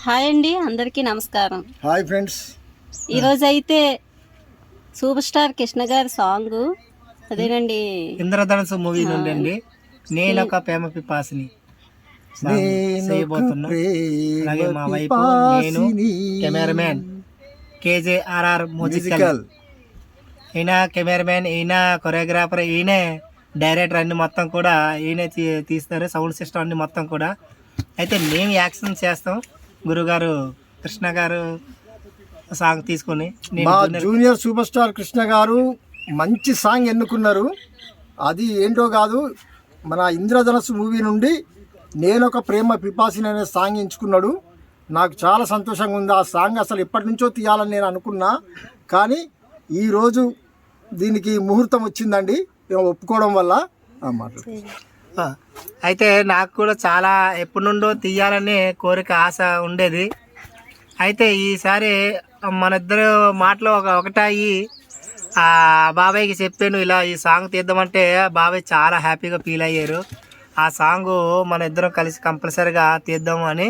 Hi అండి అందరికీ నమస్కారం. Hi friends. ఈరోజు అయితే సూపర్ స్టార్ కృష్ణ గారి సాంగ్ అదేనండి. ఇంద్రధనుసు మూవీ నుండి అండి నేను ఒక ప్రేమ పిపాసిని చేయబోతున్నా. అలాగే మా వైపు నేను cameraman K J R R musical musical. ఈయన కెమెరామ్యాన్ ఈయన కొరియోగ్రాఫర్ ఈయనే డైరెక్టర్ అన్ని మొత్తం కూడా ఈయనే తీ- తీస్తారు సౌండ్ సిస్టమ్ అన్ని మొత్తం కూడా. అయితే మేము యాక్షన్ చేస్తాం. గురుగారు కృష్ణ గారు సాంగ్ తీసుకొని మా జూనియర్ సూపర్ స్టార్ కృష్ణ గారు మంచి సాంగ్ ఎన్నుకున్నారు. అది ఏంటో కాదు మన ఇంద్రధనస్సు మూవీ నుండి నేను ఒక ప్రేమ పిపాసిని అనే సాంగ్ ఎంచుకున్నాడు. నాకు చాలా సంతోషంగా ఉంది. ఆ సాంగ్ అసలు ఎప్పటి నుంచో తీయాలని నేను అనుకున్నా. కానీ ఈరోజు దీనికి ముహూర్తం వచ్చిందండి. మేము ఒప్పుకోవడం వల్ల ఆ మాటలు ఆ, అయితే నాకు కూడా చాలా ఎప్పటి నుండో తీయాలనే కోరిక ఆశ ఉండేది. అయితే ఈసారి మన ఇద్దరు మాటలు ఒక ఒకటాయి ఆ బాబాయ్కి చెప్పాను ఇలా ఈ సాంగ్ తీద్దామంటే బాబాయ్ చాలా హ్యాపీగా ఫీల్ అయ్యారు. ఆ సాంగ్ మన ఇద్దరం కలిసి కంపల్సరీగా తీద్దాము అని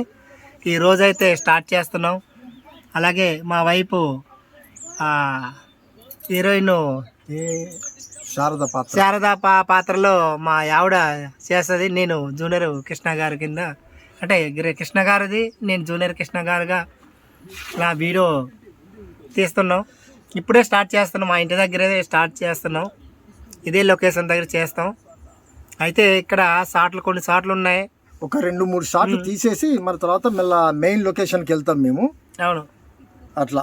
ఈ రోజైతే స్టార్ట్ చేస్తున్నాం. అలాగే మా వైపు హీరోయిన్ శారద పాత్ర. శారదా పా పాత్రలో మా ఆవిడ చేస్తుంది. నేను జూనియర్ కృష్ణ గారి కింద. అంటే కృష్ణ గారిది నేను జూనియర్ కృష్ణ గారుగా ఇలా వీడియో తీస్తున్నాం. ఇప్పుడే స్టార్ట్ చేస్తున్నాం. మా ఇంటి దగ్గరే స్టార్ట్ చేస్తున్నాం. ఇదే లొకేషన్ దగ్గర చేస్తాం. అయితే ఇక్కడ షాట్లు కొన్ని షాట్లు ఉన్నాయి. ఒక రెండు మూడు షాట్లు తీసేసి మరి తర్వాత మళ్ళీ మెయిన్ లొకేషన్కి వెళ్తాం మేము. అవును. అట్లా.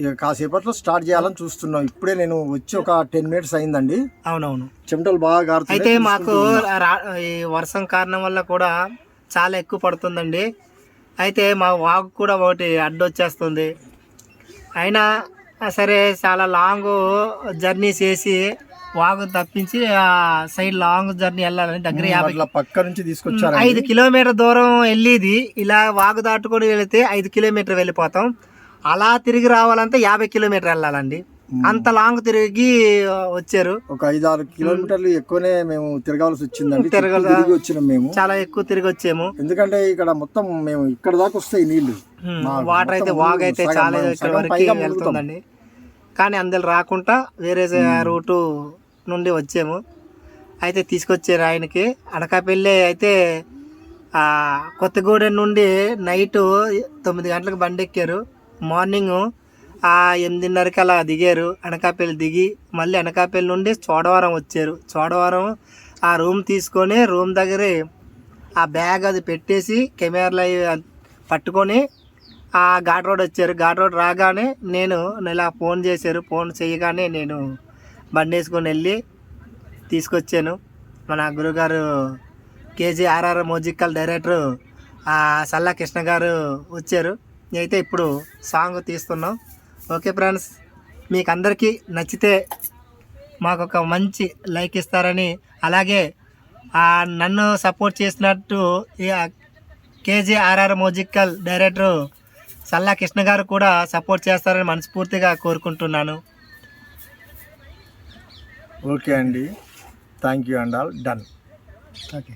ఇక కాసేపట్లో స్టార్ట్ చేయాలని చూస్తున్నాం. ఇప్పుడే నేను వచ్చి ఒక టెన్ మినిట్స్ అయిందండి. అవునవును. చెమటలు బాగా అయితే గారుతున్నాయి మాకు రా- ఈ వర్షం కారణం వల్ల కూడా చాలా ఎక్కువ పడుతుందండి. అయితే మా వాగు కూడా ఒకటి అడ్డొచ్చేస్తుంది. అయినా సరే చాలా లాంగ్ జర్నీ చేసి వాగు తప్పించి ఆ సైడ్ లాంగ్ జర్నీ వెళ్ళాలని దగ్గర యాభై అట్లా పక్క నుంచి తీసుకొచ్చారు ఐదు కిలోమీటర్ దూరం వెళ్ళేది. ఇలా వాగు దాటుకొని వెళితే ఐదు కిలోమీటర్ వెళ్ళిపోతాం. అలా తిరిగి రావాలంటే యాభై కిలోమీటర్ వెళ్ళాలండి. అంత లాంగ్ తిరిగి వచ్చారు. ఒక ఐదు ఆరు కిలోమీటర్లు ఎక్కువనే మేము తిరగాల్సి వచ్చిందండి. తిరగాల- తిరిగి వచ్చినాం మేము. చాలా ఎక్కువ తిరిగి వచ్చాము. ఎందుకంటే ఇక్కడ మొత్తం మేము ఇక్కడ దాకా వస్తాయి నీళ్ళు. వాటర్ అయితే వాగ్ అయితే చాలా వరకు. వెళ్తుందండి. కానీ అందులో రాకుండా వేరే రూటు నుండి వచ్చాము. అయితే తీసుకొచ్చారు ఆయనకి అనకాపల్లి అయితే కొత్తగూడెం నుండి నైట్ తొమ్మిది గంటలకు బండి ఎక్కారు. మార్నింగ్ ఆ ఎనిమిదిన్నరకి అలా దిగారు. అనకాపల్లి దిగి మళ్ళీ అనకాపల్లి నుండి చోడవరం వచ్చారు. చోడవరం ఆ రూమ్ తీసుకొని రూమ్ దగ్గరే ఆ బ్యాగ్ అది పెట్టేసి కెమెరాలు అవి పట్టుకొని ఆ ఘాట్ రోడ్ వచ్చారు. ఘాట్ రోడ్ రాగానే నేను ఇలా ఫోన్ చేశారు. ఫోన్ చేయగానే నేను బండి వేసుకొని వెళ్ళి తీసుకొచ్చాను. మన గురుగారు KG RR musical director Salla Krishna గారు వచ్చారు. అయితే ఇప్పుడు సాంగ్ తీస్తున్నాం. ఓకే ఫ్రెండ్స్ మీకు అందరికీ నచ్చితే మాకు ఒక మంచి లైక్ ఇస్తారని అలాగే ఆ నన్ను సపోర్ట్ చేసినట్టు ఈ KGRR musical director Salla Krishna గారు కూడా సపోర్ట్ చేస్తారని మనస్ఫూర్తిగా కోరుకుంటున్నాను. ఓకే అండి. Thank you and all. Done. Okay.